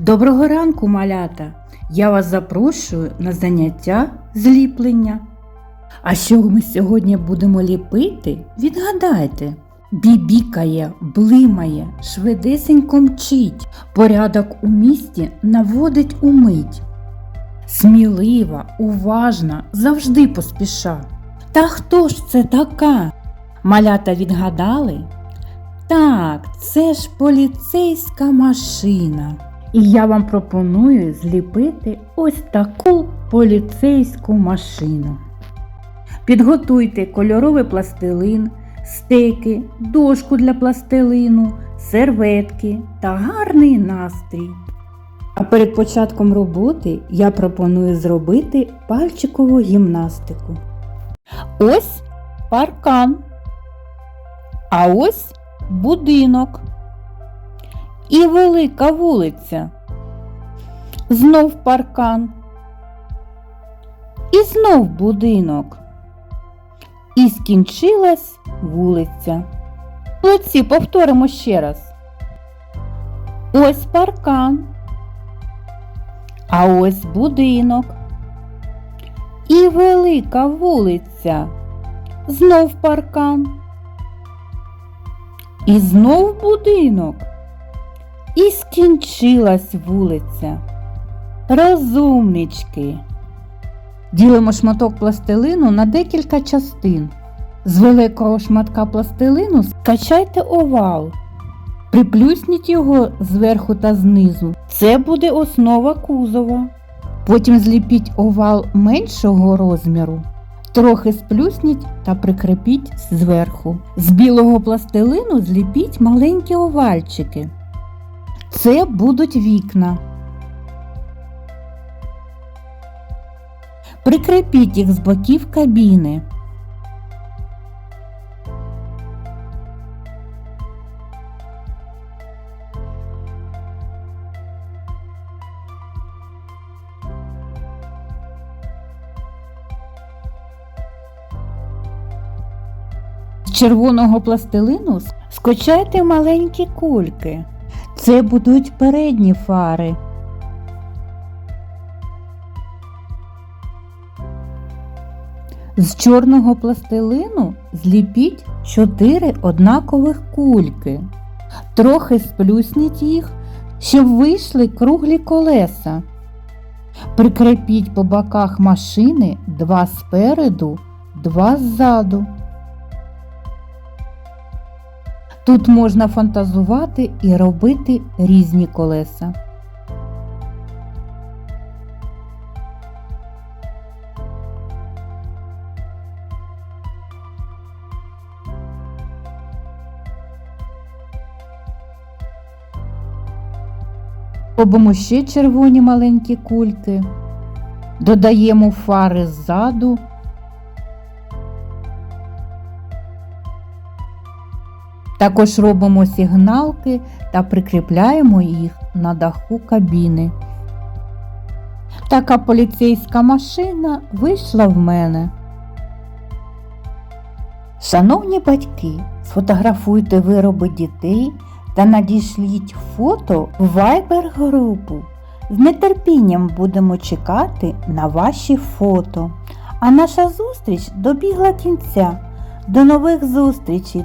Доброго ранку, малята! Я вас запрошую на заняття зліплення. А що ми сьогодні будемо ліпити? Відгадайте. Бібікає, блимає, швидесенько мчить, порядок у місті наводить умить. Смілива, уважна, завжди поспіша. Та хто ж це така? Малята відгадали? Так, це ж поліцейська машина. І я вам пропоную зліпити ось таку поліцейську машину. Підготуйте кольоровий пластилин, стеки, дошку для пластилину, серветки та гарний настрій. А перед початком роботи я пропоную зробити пальчикову гімнастику. Ось паркан. А ось будинок. І велика вулиця. Знов паркан. І знов будинок. І скінчилась вулиця. Молодці, повторимо ще раз. Ось паркан. А ось будинок. І велика вулиця. Знов паркан. І знов будинок. І скінчилась вулиця. Розумнички. Ділимо шматок пластилину на декілька частин. З великого шматка пластилину скачайте овал. Приплюсніть його зверху та знизу. Це буде основа кузова. Потім зліпіть овал меншого розміру. Трохи сплюсніть та прикрепіть зверху. З білого пластилину зліпіть маленькі овальчики. Це будуть вікна. Прикрепіть їх з боків кабіни. З червоного пластилину скочайте маленькі кульки. Це будуть передні фари. З чорного пластилину зліпіть чотири однакових кульки. Трохи сплюсніть їх, щоб вийшли круглі колеса. Прикрепіть по боках машини два спереду, два ззаду. Тут можна фантазувати і робити різні колеса. Робимо ще червоні маленькі кульки, додаємо фари ззаду. Також робимо сигналки та прикріпляємо їх на даху кабіни. Така поліцейська машина вийшла в мене. Шановні батьки, сфотографуйте вироби дітей та надішліть фото в Viber групу. З нетерпінням будемо чекати на ваші фото. А наша зустріч добігла кінця. До нових зустрічей.